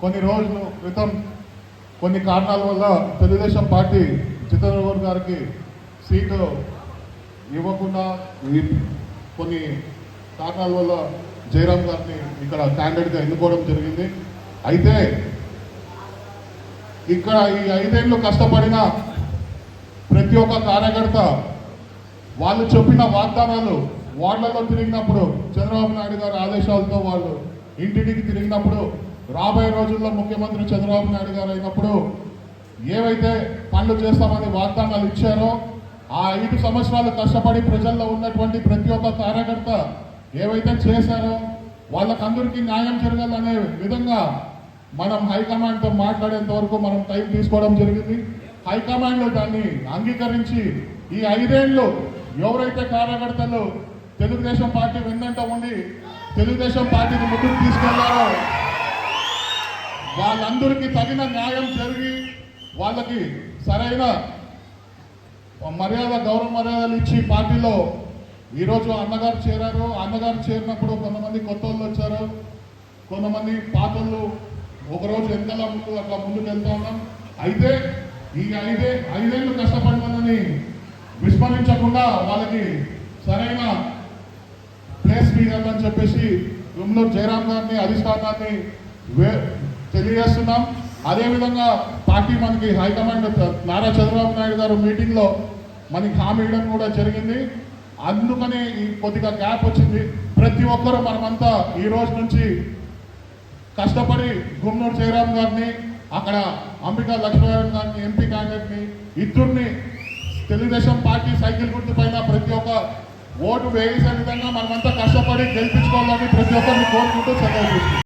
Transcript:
కొన్ని రోజుల క్రితం కొన్ని కారణాల వల్ల తెలుగుదేశం పార్టీ చిత్తరబాబు గారికి సీటు ఇవ్వకుండా కొన్ని కారణాల వల్ల జయరాం గారిని ఇక్కడ క్యాండిడేట్గా ఎన్నుకోవడం జరిగింది. అయితే ఇక్కడ ఈ ఐదేళ్ళు కష్టపడిన ప్రతి ఒక్క కార్యకర్త వాళ్ళు చెప్పిన వాగ్దానాలు వార్డులలో తిరిగినప్పుడు చంద్రబాబు నాయుడు గారి ఆదేశాలతో వాళ్ళు ఇంటింటికి తిరిగినప్పుడు రాబోయే రోజుల్లో ముఖ్యమంత్రి చంద్రబాబు నాయుడు గారు అయినప్పుడు ఏవైతే పనులు చేస్తామని వాగ్దానాలు ఇచ్చారో ఆ ఐదు సంవత్సరాలు కష్టపడి ప్రజల్లో ఉన్నటువంటి ప్రతి ఒక్క కార్యకర్త ఏవైతే చేశారో వాళ్ళకందరికీ న్యాయం జరగాలనే విధంగా మనం హైకమాండ్తో మాట్లాడేంత వరకు మనం టైం తీసుకోవడం జరిగింది. హైకమాండ్లో దాన్ని అంగీకరించి ఈ ఐదేళ్ళు ఎవరైతే కార్యకర్తలు తెలుగుదేశం పార్టీ వెన్నంట ఉండి తెలుగుదేశం పార్టీని ముందుకు తీసుకెళ్ళారో. వాళ్ళందరికీ తగిన న్యాయం జరిగి వాళ్ళకి సరైన మర్యాద గౌరవ మర్యాదలు ఇచ్చి పార్టీలో ఈరోజు అన్నగారు చేరారు. అన్నగారు చేరినప్పుడు కొంతమంది కొత్త వాళ్ళు వచ్చారు. కొంతమంది పాతోళ్ళు ఒకరోజు ఎంతలా ముందు అట్లా ముందుకు వెళ్తా ఉన్నాం. అయితే ఈ ఐదే ఐదేళ్ళు కష్టపడినని విస్మరించకుండా వాళ్ళకి సరైన ప్లేస్ మీదని చెప్పేసి గుమ్లూరు జయరాం గారిని అధిష్టానాన్ని తెలియజేస్తున్నాం. అదేవిధంగా పార్టీ మనకి హైకమాండ్ నారా చంద్రబాబు నాయుడు గారు మీటింగ్లో మనకి హామీ ఇవ్వడం కూడా జరిగింది. అందుకని ఈ కొద్దిగా గ్యాప్ వచ్చింది. ప్రతి ఒక్కరూ మనమంతా ఈ రోజు నుంచి కష్టపడి గుమ్మనూరు జయరాం గారిని అక్కడ అంబికా లక్ష్మీనారాయణ గారిని ఎంపీ క్యాండిడేట్ని ఇద్దరిని తెలుగుదేశం పార్టీ సైకిల్ గుర్తు పైన ప్రతి ఒక్క ఓటు వేయించే విధంగా మనమంతా కష్టపడి గెలిపించుకోవాలని ప్రతి ఒక్కరిని కోరుకుంటూ సెలవు